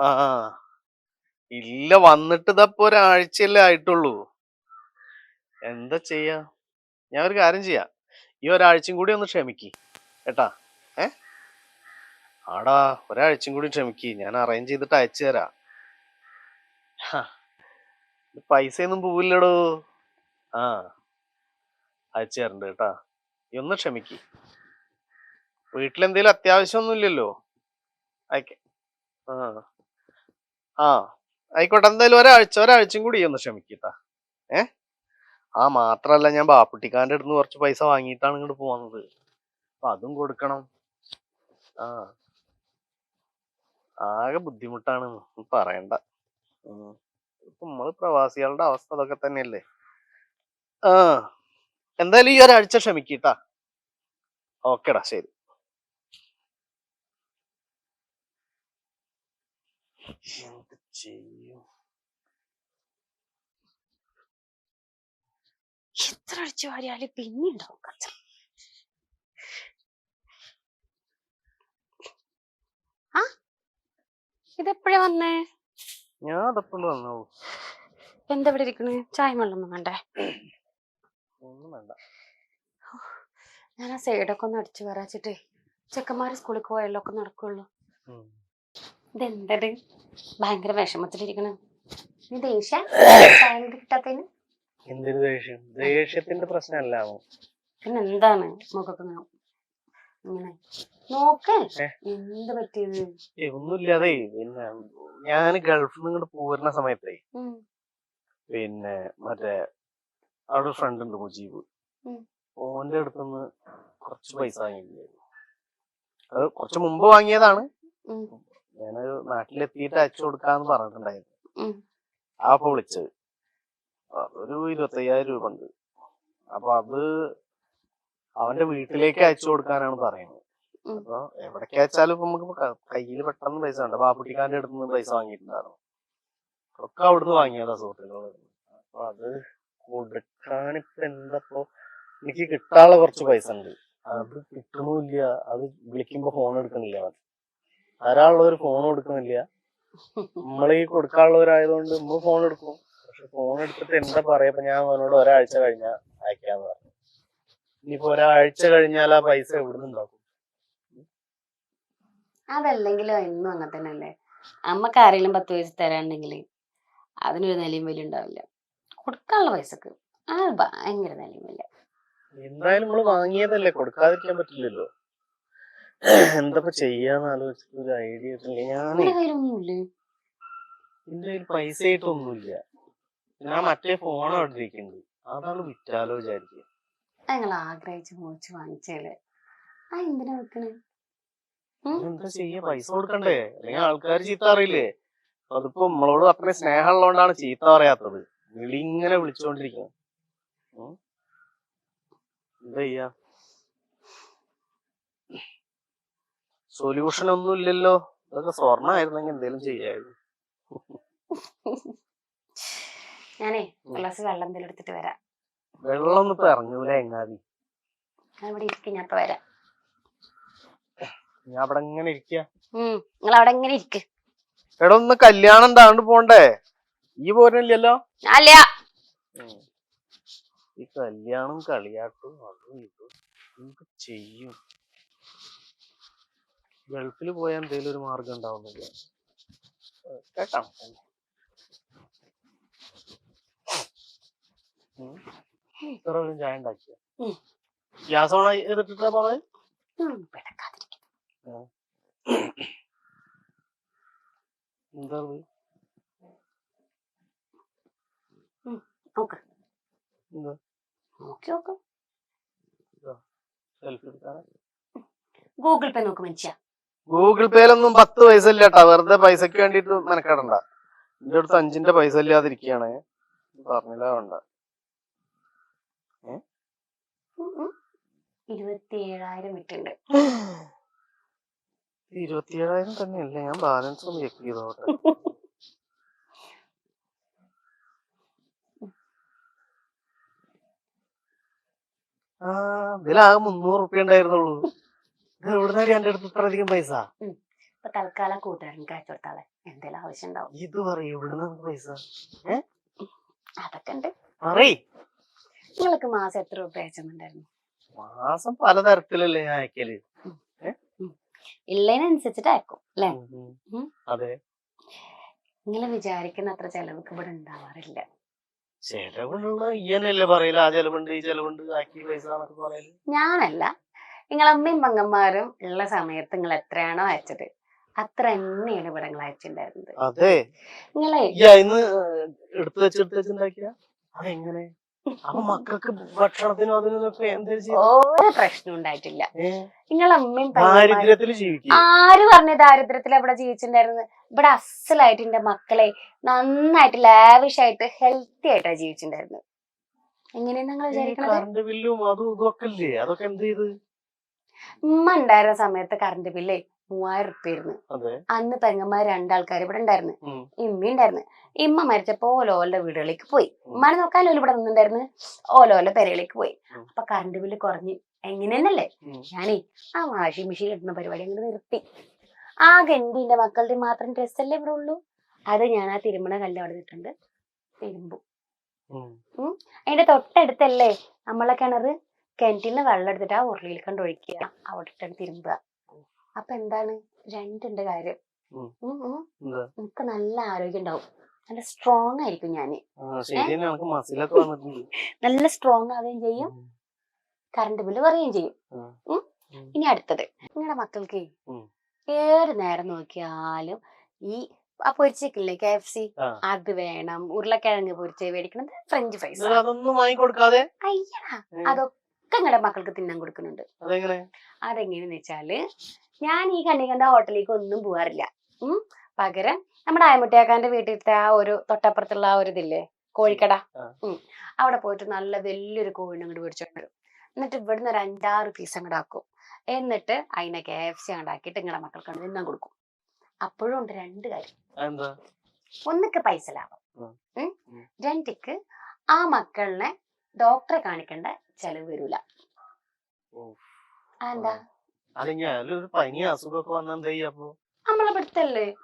ആ. ഇല്ല വന്നിട്ട് ഇതപ്പോ ഒരാഴ്ചയല്ലേ ആയിട്ടുള്ളൂ. എന്താ ചെയ്യാ? ഞാൻ ഒരു കാര്യം ചെയ്യാം. ഈ ഒരാഴ്ചയും കൂടി ഒന്ന് ക്ഷമിക്ക് കേട്ടാ? ഏ? ആടാ ഒരാഴ്ചയും കൂടി ക്ഷമിക്ക്. ഞാൻ അറേഞ്ച് ചെയ്തിട്ട് അയച്ചു തരാം. പൈസയൊന്നും പോവില്ലടോ. ആ അയച്ചു തരണ്ട് കേട്ടാ? ഒന്ന് ക്ഷമിക്ക്. വീട്ടിലെന്തേലും അത്യാവശ്യമൊന്നുമില്ലല്ലോ അയക്ക. ആ. ആ. ആയിക്കോട്ടെ എന്തായാലും ഒരാഴ്ച ഒരാഴ്ചയും കൂടി ഒന്ന് ക്ഷമിക്കട്ടാ. ഏ? ആ മാത്രല്ല ഞാൻ ബാപ്പുട്ടിക്കാരന്റെ അടുത്ത് കുറച്ച് പൈസ വാങ്ങിയിട്ടാണ് ഇങ്ങോട്ട് പോകുന്നത് അപ്പൊ അതും കൊടുക്കണം. ആ. ആകെ ബുദ്ധിമുട്ടാണ്. പറയണ്ട. നമ്മൾ പ്രവാസികളുടെ അവസ്ഥ അതൊക്കെ തന്നെയല്ലേ? ആ. എന്തായാലും ഈ ഒരാഴ്ച ക്ഷമിക്കട്ടാ. ഓക്കേടാ ശരി. എന്ത് ചെയ്യും എത്ര അടിച്ചു വാരിയാലും പിന്നെയുണ്ടാവും കച്ചറ ആ ഇതെപ്പോഴാ വന്നേ ഞാൻ അതപ്പോൾ വന്നു എന്താ ഇവിടെ ഇരിക്കണ് ചായ വെള്ളമൊന്നും വേണ്ടേ? ഒന്നും വേണ്ട. ഞാൻ ആ സൈഡൊക്കെ ഒന്ന് അടിച്ചു വരാച്ചിട്ടേ. ചെക്കന്മാര് സ്കൂളിൽ പോയാലൊക്കെ നടക്കുള്ളൂ. ഇതെന്തത്? ഭയങ്കര വിഷമത്തിലിരിക്കണ. നീ ദേഷ്യ ചായ കിട്ടാത്തതിന്? എന്തൊരു ദേഷ്യം? ദേഷ്യത്തിന്റെ പ്രശ്നമല്ല പിന്നെ എന്താണ് മുഖൊക്കെ ഇങ്ങനെ ഇങ്ങനെ നോക്ക്? എന്ത് പറ്റിയത്? ഒന്നുമില്ലാതെ. പിന്നെ ഞാൻ ഗൾഫിൽ നിന്ന് ഇങ്ങോട്ട് പോരുന്ന സമയത്തേ ഉം. പിന്നെ മറ്റേ അവിടെ ഫ്രണ്ട് ഉണ്ട് മുജീബ്. ഉം. ഓന്റെ അടുത്തുനിന്ന് കുറച്ച് പൈസ വാങ്ങിയിട്ടുണ്ടായിരുന്നു. അത് കുറച്ച് മുമ്പ് വാങ്ങിയതാണ്. ഉം. ഞാനത് നാട്ടിലെത്തിയിട്ട് അയച്ചു കൊടുക്കാന്ന് പറഞ്ഞിട്ടുണ്ടായിരുന്നു. ആ അപ്പൊ വിളിച്ചത്. ഒരു ഇരുപത്തയ്യായിരം രൂപ ഉണ്ട്. അപ്പൊ അത് അവന്റെ വീട്ടിലേക്ക് അയച്ചു കൊടുക്കാനാണ് പറയുന്നത്. അപ്പൊ എവിടേക്ക് അയച്ചാലും ഇപ്പൊ നമുക്ക് കയ്യിൽ പെട്ടെന്ന് പൈസ ഉണ്ട് ബാപ്പുട്ടിക്കാന്റെ അടുത്ത് നിന്ന് പൈസ വാങ്ങിയിട്ടുണ്ടായിരുന്നു. ഒക്കെ അവിടുന്ന് വാങ്ങിയതാ സുഹൃത്തുക്കളോട് അപ്പൊ അത് കൊടുക്കാനിപ്പോ എന്തപ്പോ എനിക്ക് കിട്ടാനുള്ള കുറച്ച് പൈസ ഉണ്ട്. അത് കിട്ടണില്ല അത് വിളിക്കുമ്പോ ഫോൺ എടുക്കണില്ല ധാരാളമുള്ളവർ ഫോൺ കൊടുക്കുന്നില്ല കൊടുക്കണില്ല. ഈ കൊടുക്കാനുള്ളവരായതുകൊണ്ട് നമ്മൾ ഫോൺ എടുക്കും. പക്ഷെ ഫോൺ എടുത്തിട്ട് എന്താ പറയപ്പോ ഞാൻ അവനോട് ഒരാഴ്ച കഴിഞ്ഞാ അയക്കാന്ന് പറഞ്ഞു. ഇനിയിപ്പോ ഒരാഴ്ച കഴിഞ്ഞാൽ ആ പൈസ എവിടുന്ന് ഉണ്ടാക്കും? അതല്ലെങ്കിലും എന്നും അങ്ങനെ തന്നെ അല്ലേ അമ്മയ്ക്ക് ആരെങ്കിലും പത്ത് പൈസ തരാണ്ടെങ്കിൽ അതിനൊരു നിലയും വലിയ ഉണ്ടാവില്ല. കൊടുക്കാനുള്ള പൈസക്ക്. ആ ഭയങ്കര നിലയും വലിയ. എന്തായാലും നമ്മൾ വാങ്ങിയതല്ലേ? കൊടുക്കാതിരിക്കാൻ പറ്റില്ലല്ലോ. എന്താ ചെയ്യാന്ന് ആലോചിച്ചിട്ട് ഒരു ഐഡിയ ഇട്ടില്ല. ഞാൻ എന്റെ കയ്യിൽ പൈസ ആയിട്ടൊന്നുമില്ല ഞാൻ മറ്റേ ഫോൺ അവിടെ ഇരിക്കുന്നുണ്ട് അതാണ് വിറ്റാലോ വിചാരിക്കുക ഞങ്ങൾ ആഗ്രഹിച്ച് മോച്ച് വാങ്ങിച്ചേൽ. ആ എന്തിനാ വെക്കണേ? എന്താ ചെയ്യാ? പൈസ കൊടുക്കണ്ടേ? അല്ലെങ്കിൽ ആൾക്കാർ ചീത്ത അറിയില്ലേ അതിപ്പോ നമ്മളോട് അത്രയും സ്നേഹമുള്ളതുകൊണ്ടാണ് ചീത്ത പറയാത്തത്. വിളി ഇങ്ങനെ വിളിച്ചോണ്ടിരിക്കുന്നത്. എന്താ ചെയ്യാ? സൊല്യൂഷൻ ഒന്നും ഇല്ലല്ലോ. അതൊക്കെ സ്വർണമായിരുന്നെങ്കിൽ എന്തേലും ചെയ്യായിരുന്നു ഞാനേ ഗ്ലാസ് വെള്ളം എന്തെങ്കിലും എടുത്തിട്ട് വരാം. വെള്ളം ഒന്നും ഇപ്പൊ ഇറങ്ങൂല എങ്ങാതി ഞാൻ ഇവിടെ ഇരിക്കും ഞാൻ ഇപ്പൊ വരാം. ഞാൻ അവിടെ ഇങ്ങനെ ഇരിക്ക. നിങ്ങൾ അവിടെ ഇങ്ങനെ ഇരിക്ക്. എടാ ഒന്ന് കല്യാണം താണ്ട് പോണ്ടേ? ഈ പോരണില്ലല്ലോ? അല്ല. ഈ കല്യാണം കളിയാട്ടും അതും ഇതും. എന്ത് ചെയ്യും? ഗൾഫിൽ പോയാൽ എന്തെങ്കിലും ഒരു മാർഗം ഉണ്ടാവുന്നില്ല. കേട്ടോ? ഇത്ര ഒരു ചായ ഉണ്ടാക്കിയ. ഗ്യാസ് ഓൺ ചെയ്തിട്ടാ പിടക്കാതിരിക്ക്. എന്താ ഗൂഗിൾ പേ നോക്ക് മനുഷ്യ. ഗൂഗിൾ പേയിലൊന്നും പത്ത് പൈസ ഇല്ല കേട്ടാ. വെറുതെ പൈസക്ക് വേണ്ടിട്ട് മെനക്കെടണ്ട. എന്റെ അടുത്ത് അഞ്ചിന്റെ പൈസ ഇല്ലാതിരിക്കുകയാണ് പറഞ്ഞില്ല വേണ്ട. ഉം, ഉം. ഇരുപത്തി ഏഴായിരം വിട്ടുണ്ട് ഇരുപത്തിയേഴായിരം തന്നെയല്ലേ? ഞാൻ ബാലൻസ് ഒന്ന് ചെക്ക് ചെയ്തോട്ടെ ആ ഇതിലാകെ മുന്നൂറ് റുപ്യ ഉണ്ടായിരുന്നുള്ളൂ. എവിടുന്നാടി എന്റെ അടുത്ത് ഇത്ര അധികം പൈസ? തൽക്കാലം കൂട്ടുകാരൻ കാഴ്ച കൊടുത്താളെ എന്തേലും ആവശ്യം ഉണ്ടാവും ഇത് പറയും എവിടുന്ന പൈസ. അതൊക്കെ ഉണ്ട് പറയ്. നിങ്ങൾക്ക് മാസം എത്ര രൂപ അയച്ചിട്ടുണ്ടായിരുന്നു? മാസം പലതരത്തിലല്ലേ ഞാൻ അയക്കൽ. ഉള്ളതിനനുസരിച്ചിട്ട് അയക്കും അല്ലേ. അതെ. നിങ്ങൾ വിചാരിക്കുന്ന അത്ര ചെലവൊക്കെ ഇവിടെ ഉണ്ടാവാറില്ല ചെലവുള്ള ഇയ്യനല്ലേ പറയല. ആ ചെലവുണ്ട് ഈ ചെലവുണ്ട് ആക്കി പൈസ എന്നൊക്കെ പറയൽ. ഞാനല്ല. നിങ്ങളമ്മയും പങ്ങന്മാരും ഉള്ള സമയത്ത് നിങ്ങൾ എത്രയാണോ അയച്ചത്? അത്ര തന്നെയാണ് ഇവിടെ നിങ്ങൾ അയച്ചിട്ടുണ്ടായിരുന്നത്. അതെ. നിങ്ങളെ എടുത്തു വെച്ച് എടുത്ത് വെച്ചുണ്ടാക്കിയ അതെങ്ങനെ? അപ്പൊ മക്കൾക്ക് ഭക്ഷണത്തിനും അതിനൊക്കെ ഒരു പ്രശ്നം ഉണ്ടായിട്ടില്ല. ദാരിദ്ര്യത്തിൽ ജീവിക്കുക ആര് പറഞ്ഞ ദാരിദ്ര്യത്തിൽ ഇവിടെ ജീവിച്ചിട്ടുണ്ടായിരുന്നത് ഇവിടെ അസലായിട്ട് എന്റെ മക്കളെ നന്നായിട്ട് ലാവിഷ് ആയിട്ട് ഹെൽത്തി ആയിട്ടാ ജീവിച്ചിട്ടുണ്ടായിരുന്നത്. എങ്ങനെയാ നിങ്ങൾ വിചാരിക്കുന്നത് കറണ്ട് ബില്ലും അതും ഇതൊക്കെ ഇല്ലേ? അതൊക്കെ എന്ത് ചെയ്ത്? ഉമ്മ ഉണ്ടായിരുന്ന സമയത്ത് കറണ്ട് ബില്ലേ മൂവായിരം ഉറുപ്പ്യ ആയിരുന്നു. അന്ന് പെങ്ങന്മാർ രണ്ടാൾക്കാർ ഇവിടെ ഉണ്ടായിരുന്നു. ഇമ്മി ഉണ്ടായിരുന്നു. ഇമ്മ മരിച്ചപ്പോ ഓലോലെ വീടുകളിലേക്ക് പോയി. ഉമ്മാനെ നോക്കാൻ ഓൽ ഇവിടെ നിന്നുണ്ടായിരുന്നു ഓലോലെ പെരകളിലേക്ക് പോയി. അപ്പൊ കറണ്ട് ബില്ല് കുറഞ്ഞ് എങ്ങനെയെന്നല്ലേ. ഞാനേ ആ വാഷിംഗ് മെഷീൻ ഇടുന്ന പരിപാടി അങ്ങനെ നിർത്തി. ആ ഗണ്ടിന്റെ മക്കളുടെ മാത്രം ഡ്രസ് അല്ലേ ഇവിടെ ഉള്ളൂ. അത് ഞാൻ ആ തിരുമണ കല്ല് അവിടെ നിട്ടുണ്ട് തിരുമ്പും. അതിന്റെ തൊട്ടടുത്തല്ലേ നമ്മളെ കിണറ്? കിണറ്റിന്ന് വെള്ളം എടുത്തിട്ട് ആ ഉരുളിയിൽ കണ്ട് ഒഴിക്കുക. അവിടെ ഇട്ടാണ് തിരുമ്പുക. അപ്പൊ എന്താണ്? രണ്ടുണ്ട് കാര്യം. നമുക്ക് എനിക്ക് നല്ല ആരോഗ്യം ഉണ്ടാവും. നല്ല സ്ട്രോങ് ആയിരിക്കും ഞാൻ. നല്ല സ്ട്രോങ് ആവുകയും ചെയ്യും. കറണ്ട് ബില്ല് പറയുകയും ചെയ്യും. ഇനി അടുത്തത്. നിങ്ങളുടെ മക്കൾക്ക് ഏറെ ഏത് നേരം നോക്കിയാലും ഈ ആ പൊരിച്ചേക്കില്ലേ കെ എഫ് സി അത് വേണം. ഉരുളക്കിഴങ്ങ് പൊരിച്ച് മേടിക്കണത് ഫ്രഞ്ച് ഫ്രൈസ് അതൊന്നും വാങ്ങിക്കൊടുക്കാതെ? അയ്യടാ. അതൊക്കെ നിങ്ങളുടെ മക്കൾക്ക് തിന്നാൻ കൊടുക്കുന്നുണ്ട്. അതെങ്ങനെ? അതെങ്ങനെയെന്ന് വെച്ചാൽ ഞാൻ ഈ കണ്ണികണ്ട ഹോട്ടലിലേക്ക് ഒന്നും പോവാറില്ല. ഉം? പകരം നമ്മുടെ ആയമുട്ടിയാക്കാന്റെ വീട്ടിലത്തെ ആ ഒരു തൊട്ടപ്പുറത്തുള്ള ആ ഒരു ഇതില്ലേ? കോഴിക്കട. ഉം. അവിടെ പോയിട്ട് നല്ല വലിയൊരു കോഴിനെ അങ്ങോട്ട് മേടിച്ചോണ്ട് വരും. എന്നിട്ട് ഇവിടുന്ന് ഒരു അഞ്ചാറ് പീസ് അങ്ങോട്ട് ആക്കും. എന്നിട്ട് അതിനെ കെ എഫ് സി ഉണ്ടാക്കിയിട്ട് നിങ്ങളുടെ മക്കൾക്ക് അങ്ങട് തിന്നാൻ കൊടുക്കും. അപ്പോഴും ഉണ്ട് രണ്ട് കാര്യം. ഒന്നിക്ക് പൈസ ലാഭം. രണ്ടിക്ക് ആ മക്കളിനെ ഡോക്ടറെ കാണിക്കേണ്ട ചെലവ് വരൂല. പനി അസുഖമൊക്കെ വന്നാ എന്താ അപ്പൊ?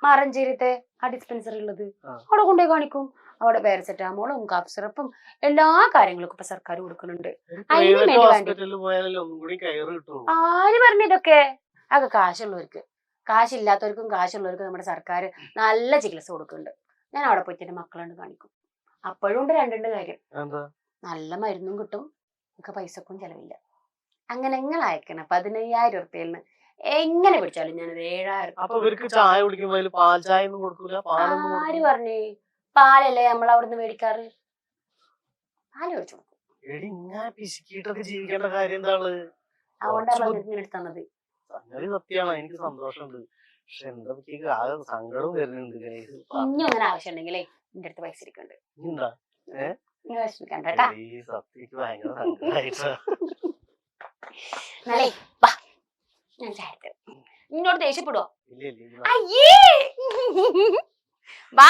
മാറഞ്ചേരിത്തെ ആ ഡിസ്പെൻസറി ഉള്ളത്. അവിടെ കൊണ്ടുപോയി കാണിക്കും. അവിടെ പാരസെറ്റാമോളും കാപ്പ് സിറപ്പും എല്ലാ കാര്യങ്ങൾക്കും ഇപ്പൊ സർക്കാർ കൊടുക്കുന്നുണ്ട്. ആര് പറഞ്ഞു ഇതൊക്കെ? അതൊക്കെ കാശുള്ളവർക്ക്. കാശില്ലാത്തവർക്കും കാശുള്ളവർക്കും നമ്മുടെ സർക്കാർ നല്ല ചികിത്സ കൊടുക്കുന്നുണ്ട്. ഞാൻ അവിടെ പോയിട്ട് എന്റെ മക്കളുണ്ട് കാണിക്കും. അപ്പോഴും ഉണ്ട് രണ്ടുണ്ട് കാര്യം. നല്ല മരുന്നും കിട്ടും. നമുക്ക് പൈസക്കും ചെലവില്ല. അങ്ങനെ നിങ്ങൾ അയക്കണം. പതിനയ്യായിരം ഉറുപ്പ്യയിൽ നിന്ന് എങ്ങനെ പിടിച്ചാലും ഞാനത് ഏഴായിരം അപ്പൊ ഇവർക്ക് ചായ കുടിക്കുമ്പോ അതിൽ പാൽ ചായ ഒന്നും കൊടുക്കൂല? പാലൊന്നും ആര് പറഞ്ഞേ? പാലല്ലേ നമ്മൾ അവിടുന്ന് മേടിക്കാറ്? പാൽ മേടിച്ചു കൊടുക്കും. എടി ഇങ്ങനെ പിശുക്കിയിട്ടൊക്കെ ജീവിക്കേണ്ട കാര്യം എന്താണ് അതുകൊണ്ടാ കുറച്ച് പറഞ്ഞിട്ട് എടുത്തു തന്നത് സംഗതി സത്യമാണ്. എനിക്ക് സന്തോഷമുണ്ട്. പക്ഷെ എന്താ പറ്റിയ ആകെ സങ്കടവും വരുന്നുണ്ട് guys. അങ്ങനെ ആവശ്യം ഉണ്ടെങ്കിലേ എന്റെ അടുത്ത് പൈസ ഇരിക്കുന്നുണ്ട് എന്താ നിങ്ങൾ വിഷമിക്കണ്ട കേട്ടാ സത്യക്ക് ഭയങ്കര സങ്കടമായിട്ടാ എന്നാലേ വാ ഞാൻ ചായ തരാം. നിന്നോട് ദേഷ്യപ്പെടുവോ ഇല്ല ഇല്ല ഇല്ല. അയ്യേ വാ